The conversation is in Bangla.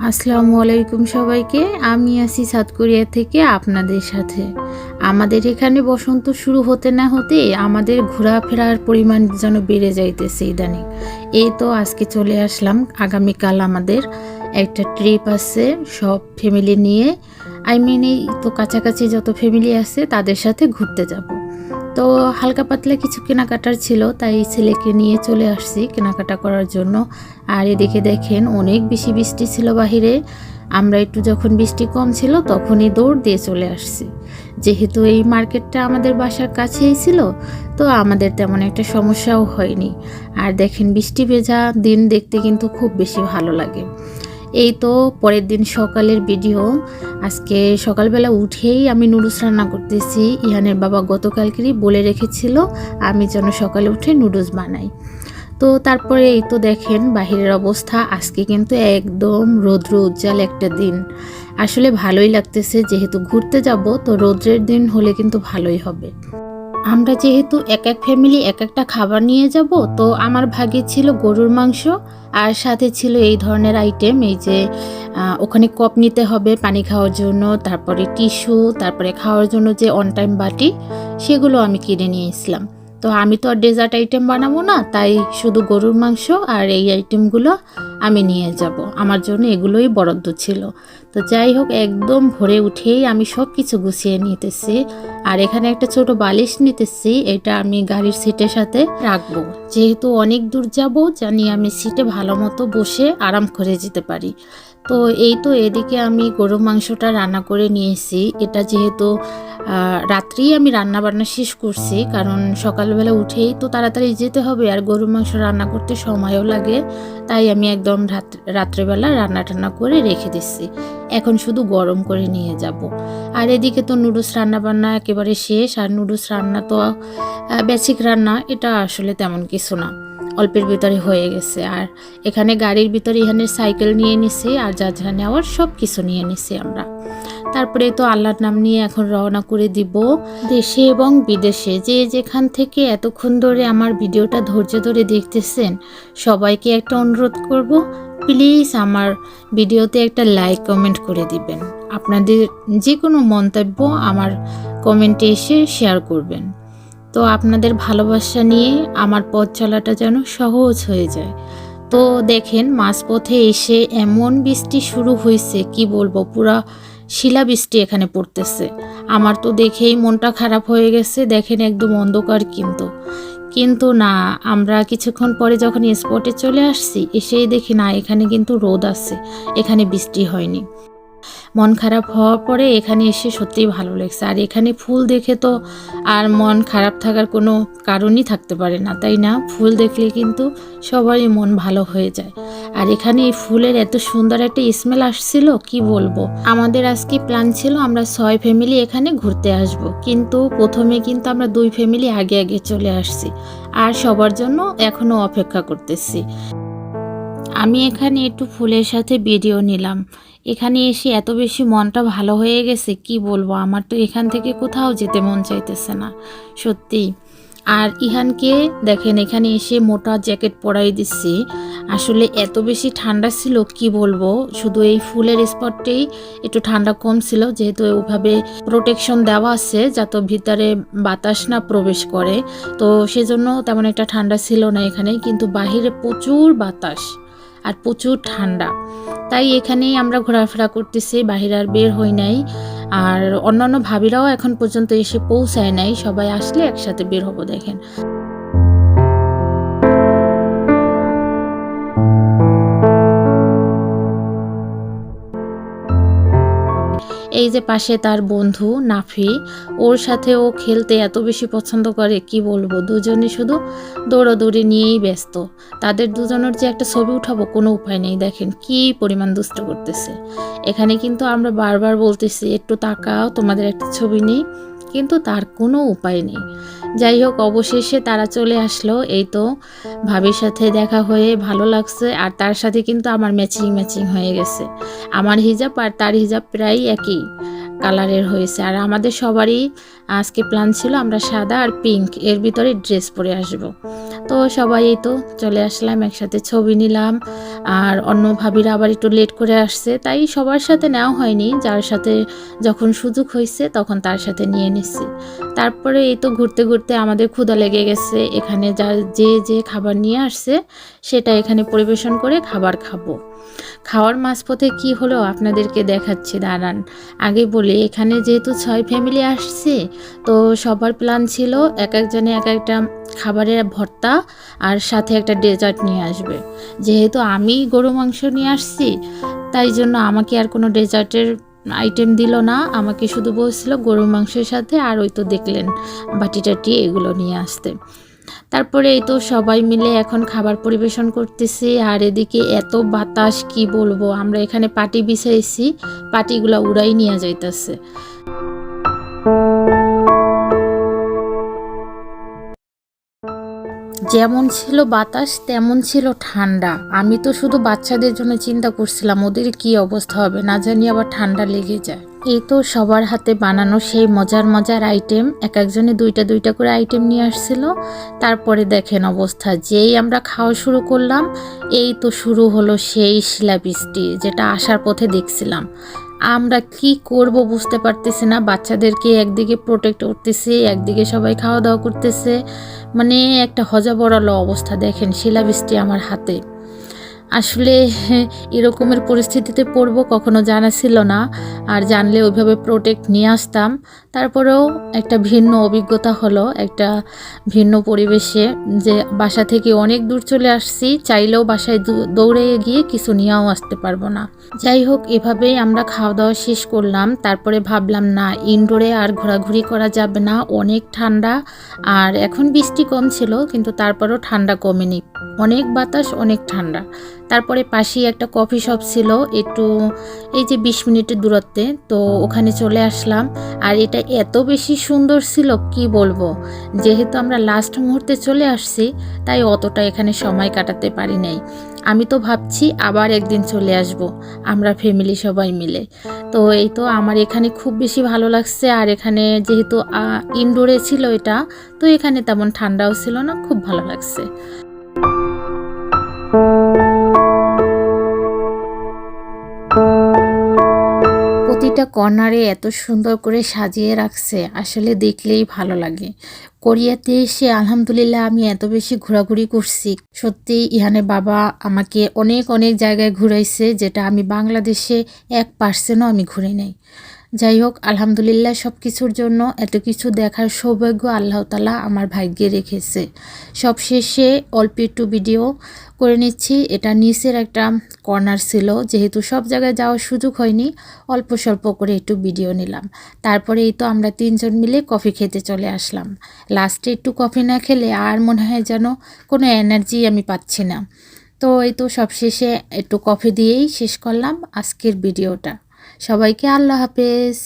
আসসালামু আলাইকুম সবাইকে, আমি আছি সাতকরিয়া থেকে আপনাদের সাথে। আমাদের এখানে বসন্ত শুরু হতে না হতে আমাদের ঘোরাফেরার পরিমাণ যেন বেড়ে যাইতেছে ইদানিং। এই তো আজকে চলে আসলাম, আগামীকাল আমাদের একটা ট্রিপ আছে সব ফ্যামিলি নিয়ে। আই মিন এই তো কাছাকাছি যত ফ্যামিলি আছে তাদের সাথে ঘুরতে যাব। তো হালকা পাতলা কিছু কেনাকাটার ছিল, তাই ছেলেকে নিয়ে চলে আসছি কেনাকাটা করার জন্য। আর এদিকে দেখেন অনেক বেশি বৃষ্টি ছিল বাহিরে। আমরা একটু যখন বৃষ্টি কম ছিল তখনই দৌড় দিয়ে চলে আসছি। যেহেতু এই মার্কেটটা আমাদের বাসার কাছেই ছিল, তো আমাদের তেমন একটা সমস্যাও হয়নি। আর দেখেন বৃষ্টি ভেজা দিন দেখতে কিন্তু খুব বেশি ভালো লাগে। এই তো পরের দিন সকালের ভিডিও আজকে সকালবেলা উঠেই আমি নুডলস রান্না করতেছি। ইহানের বাবা গতকালকেরই বলে রেখেছিল, আমি যেন সকালে উঠে নুডলস বানাই। তো তারপরে এই তো দেখেন বাহিরের অবস্থা। আজকে কিন্তু একদম রৌদ্র উজ্জ্বল একটা দিন। আসলে ভালোই লাগতেছে, যেহেতু ঘুরতে যাব, তো রৌদ্রের দিন হলে কিন্তু ভালোই হবে। আমরা যেহেতু এক এক ফ্যামিলি এক একটা খাবার নিয়ে যাব, তো আমার ভাগে ছিল গরুর মাংস, আর সাথে ছিল এই ধরনের আইটেম এই যে ওখানে কপ নিতে হবে পানি খাওয়ার জন্য, তারপরে টিস্যু তারপরে খাওয়ার জন্য যে অন টাইম বাটি, সেগুলো আমি কিনে নিয়েছিলাম তো আমি তো আর ডেজার্ট আইটেম বানাবো না, তাই শুধু গরুর মাংস আর এই আইটেমগুলো আমি নিয়ে যাব। আমার জন্য এগুলোই বরাদ্দ ছিল। তো যাই হোক, একদম ভরে উঠেই আমি সব কিছু গুছিয়ে নিতেছি। আর এখানে একটা ছোট বালিশ নিতেছি, এটা আমি গাড়ির সিটের সাথে রাখব। যেহেতু অনেক দূর যাব, জানি আমি সিটে ভালো মতো বসে আরাম করে যেতে পারি। তো এই তো এদিকে আমি গরু মাংসটা রান্না করে নিয়েছি। এটা যেহেতু রাত্রেই আমি রান্না বান্না শেষ করছি, কারণ সকালবেলা উঠেই তো তাড়াতাড়ি যেতে হবে আর গরুর মাংস রান্না করতে সময়ও লাগে। তাই আমি একদম রাত- রাত্রেবেলা রান্না টান্না করে রেখে দিচ্ছি। এখন শুধু গরম করে নিয়ে যাব। আর এদিকে তো নুডলস রান্না বান্না একেবারে শেষ, আর নুডলস রান্না তো বেসিক রান্না, এটা আসলে তেমন কিছু না। অল্পের ভিতরে হয়ে গেছে। আর এখানে গাড়ির ভিতরে এখানে সাইকেল নিয়ে নিছি আর যা যা নেওয়ার সব কিছু নিয়ে নিছি আমরা। তারপরে তো আল্লাহর নাম নিয়ে এখন রওনা করে দিব। দেশে এবং বিদেশে যে যেখান থেকে এতক্ষণ ধরে আমার ভিডিওটা ধৈর্য ধরে দেখতেছেন, সবাইকে একটা অনুরোধ করব প্লিজ আমার ভিডিওতে একটা লাইক কমেন্ট করে দিবেন। আপনাদের যে কোনো মন্তব্য আমার কমেন্টে এসে শেয়ার করবেন। তো আপনাদের ভালোবাসা নিয়ে আমার পথ চলাটা যেন সহজ হয়ে যায়। তো দেখেন, মাঝপথে এসে এমন বৃষ্টি শুরু হয়েছে কি বলব, পুরা শিলা বৃষ্টি এখানে পড়তেছে। আমার তো দেখেই মনটা খারাপ হয়ে গেছে, দেখেন একদম অন্ধকার কিন্তু। কিন্তু না, আমরা কিছুক্ষণ পরে যখন স্পটে চলে আসছি, এসেই দেখি না, এখানে কিন্তু রোদ আছে, এখানে বৃষ্টি হয়নি। মন খারাপ হওয়ার পরে এখানে এসে সত্যিই ভালো লাগছে। আর এখানে ফুল দেখে তো আর মন খারাপ থাকার কোনো কারণই থাকতে পারে না, তাই না? ফুল দেখলে কিন্তু সবারই মন ভালো হয়ে যায়। আর এখানে এই ফুলের এত সুন্দর একটা স্মেল আসছিল, কি বলব? আমাদের আজকে প্ল্যান ছিল আমরা ছয় ফ্যামিলি এখানে ঘুরতে আসব। কিন্তু প্রথমে কিন্তু আমরা দুই ফ্যামিলি আগে আগে চলে আসছি। আর সবার জন্য এখনও অপেক্ষা করতেছি। আমি এখানে একটু ফুলের সাথে ভিডিও নিলাম। এখানে এসে এত বেশি মনটা ভালো হয়ে গেছে, কি বলব? আমার তো এখান থেকে কোথাও যেতে মন চাইতেছে না, সত্যি। আর ইহানকে দেখেন, এখানে এসে মোটা জ্যাকেট পরাই দিচ্ছি। আসলে এত বেশি ঠান্ডা ছিল, কি বলব? শুধু এই ফুলের স্পটটেই একটু ঠান্ডা কম ছিল, যেহেতু ওভাবে প্রোটেকশন দেওয়া আছে, যাতে ভিতরে বাতাস না প্রবেশ করে। তো সেজন্য তেমন একটা ঠান্ডা ছিল না এখানে, কিন্তু বাহিরে প্রচুর বাতাস। আর প্রচুর ঠান্ডা। তাই এখানেই আমরা ঘোরাফেরা করতেছি, বাহিরে আর বের হই নাই। আর অন্যান্য ভাবিরাও এখন পর্যন্ত এসে পৌঁছায় নাই, সবাই আসলে একসাথে বের হব দেখেন। এই যে পাশে তার বন্ধু নাফি, ওর সাথে ও খেলতে এত বেশি পছন্দ করে, কি বলব? দুজনে শুধু দৌড়াদৌড়ি নিয়েই ব্যস্ত। তাদের দুজনের যে একটা ছবি উঠাবো, কোনো উপায় নেই। দেখেন কি পরিমাণ দুষ্ট করতেছে। এখানে কিন্তু আমরা বারবার বলতেছি, একটু তাকাও, তোমাদের একটা ছবি নেই। কিন্তু তার কোনো উপায় নেই। যাই হোক, অবশেষে তারা চলে আসলো। এই তো ভাবির সাথে দেখা হয়ে ভালো লাগছে আর তার সাথে কিন্তু আমার ম্যাচিং ম্যাচিং হয়ে গেছে। আমার হিজাব আর তার হিজাব প্রায় একই। কালারের হয়েছে। আর আমাদের সবারই আজকে প্ল্যান ছিল আমরা সাদা আর পিঙ্ক এর ভিতরে ড্রেস পরে আসব। তো সবাই এই তো চলে আসলাম, একসাথে ছবি নিলাম। আর অন্য ভাবিরা আবার একটু লেট করে আসছে, তাই সবার সাথে নেওয়া হয়নি। যার সাথে যখন সুযোগ হয়েছে তখন তার সাথে নিয়ে নিচ্ছি তারপরে এই তো ঘুরতে ঘুরতে আমাদের ক্ষুধা লেগে গেছে। এখানে যা যে যে খাবার নিয়ে আসছে, সেটা এখানে পরিবেশন করে খাবার খাব। খাওয়ার মাঝপথে কি হলো আপনাদেরকে দেখাচ্ছি, দাঁড়ান। আগে বলি, এখানে যেহেতু ছয় ফ্যামিলি আসছে, তো সবার প্ল্যান ছিল এক একজনে এক একটা খাবারের ভর্তা আর সাথে একটা ডেজার্ট নিয়ে আসবে। যেহেতু আমি গরু মাংস নিয়ে আসছি, তাই জন্য আমাকে আর কোনো ডেজার্টের আইটেম দিল না। আমাকে শুধু বলছিল গরুর মাংসের সাথে, আর ওই তো দেখলেন বাটি টাটি এগুলো নিয়ে আসতে। তারপরে এই তো সবাই মিলে এখন খাবার পরিবেশন করতেছি, আর এদিকে এত বাতাস, কি বলব? আমরা এখানে পাটি বিছাইছি, পাটিগুলো উড়াই নিয়ে যাইতেছে। যেমন ছিল বাতাস, তেমন ছিল ঠান্ডা। আমি তো শুধু বাচ্চাদের জন্য চিন্তা করছিলাম, ওদের কি অবস্থা হবে? না জানি আবার ঠান্ডা লেগে যায়। এই তো সবার হাতে বানানো সেই মজার মজার আইটেম এক একজনে দুইটা দুইটা করে আইটেম নিয়ে আসছিল। তারপরে দেখেন অবস্থা, যেই আমরা খাওয়া শুরু করলাম, এই তো শুরু হলো সেই শিলাবৃষ্টি যেটা আসার পথে দেখছিলাম। আমরা কি করব বুঝতে পারতেছি না, বাচ্চাদেরকে একদিকে প্রোটেক্ট করতেছে, একদিকে সবাই খাওয়া দাওয়া করতেছে। মানে একটা হজা বড়ালো অবস্থা, দেখেন শিলাবৃষ্টি আমার হাতে। আসলে এরকমের পরিস্থিতিতে পড়ব কখনো জানা ছিল না। আর জানলে ওইভাবে প্রোটেক্ট নিয়ে আসতাম। তারপরেও একটা ভিন্ন অভিজ্ঞতা হলো, একটা ভিন্ন পরিবেশে যে বাসা থেকে অনেক দূর চলে আসছি, চাইলেও বাসায় দৌড়ে গিয়ে কিছু নিয়েও আসতে পারব না। যাই হোক, এভাবেই আমরা খাওয়া দাওয়া শেষ করলাম। তারপরে ভাবলাম, না ইনডোরে আর ঘোরাঘুরি করা যাবে না। অনেক ঠান্ডা। আর এখন বৃষ্টি কম ছিল, কিন্তু তারপরেও ঠান্ডা কমেনি। অনেক বাতাস, অনেক ঠান্ডা। তারপরে পাশেই একটা কফি শপ ছিল, একটু এই যে বিশ মিনিটের দূরত্বে, তো ওখানে চলে আসলাম। আর এটা এত বেশি সুন্দর ছিল, কি বলব? যেহেতু আমরা লাস্ট মুহূর্তে চলে আসছি, তাই অতটা এখানে সময় কাটাতে পারি নাই। আমি তো ভাবছি আবার একদিন চলে আসব, আমরা ফ্যামিলি সবাই মিলে। তো এই তো আমার এখানে খুব বেশি ভালো লাগছে, আর এখানে যেহেতু ইনডোরে ছিল এটা, তো এখানে তেমন ঠান্ডাও ছিল না, খুব ভালো লাগছে। প্রতিটা কর্নারে এত সুন্দর করে সাজিয়ে রাখছে, আসলে দেখলেই ভালো লাগে। কোরিয়াতে এসে আলহামদুলিল্লাহ আমি এত বেশি ঘোরাঘুরি করছি। সত্যি ইহানে বাবা আমাকে অনেক অনেক জায়গায় ঘুরাইছে, যেটা আমি বাংলাদেশে এক পার্সেন্টও আমি ঘুরে নেই। যাই হোক আলহামদুলিল্লাহ সব কিছুর জন্য এত কিছু দেখার সৌভাগ্য আল্লাহ তালা আমার ভাগ্যে রেখেছে। সব শেষে অল্প একটু ভিডিও করে নিচ্ছি। এটা নিচের একটা কর্নার ছিল, যেহেতু সব জায়গায় যাওয়ার সুযোগ হয়নি, অল্প স্বল্প করে একটু ভিডিও নিলাম। তারপরে এই তো আমরা তিনজন মিলে কফি খেতে চলে আসলাম। লাস্টে একটু কফি না খেলে আর মনে হয় যেন কোনো এনার্জি আমি পাচ্ছি না। তো এই তো সব শেষে একটু কফি দিয়েই শেষ করলাম আজকের ভিডিওটা সবাইকে আল্লাহ হাফেজ।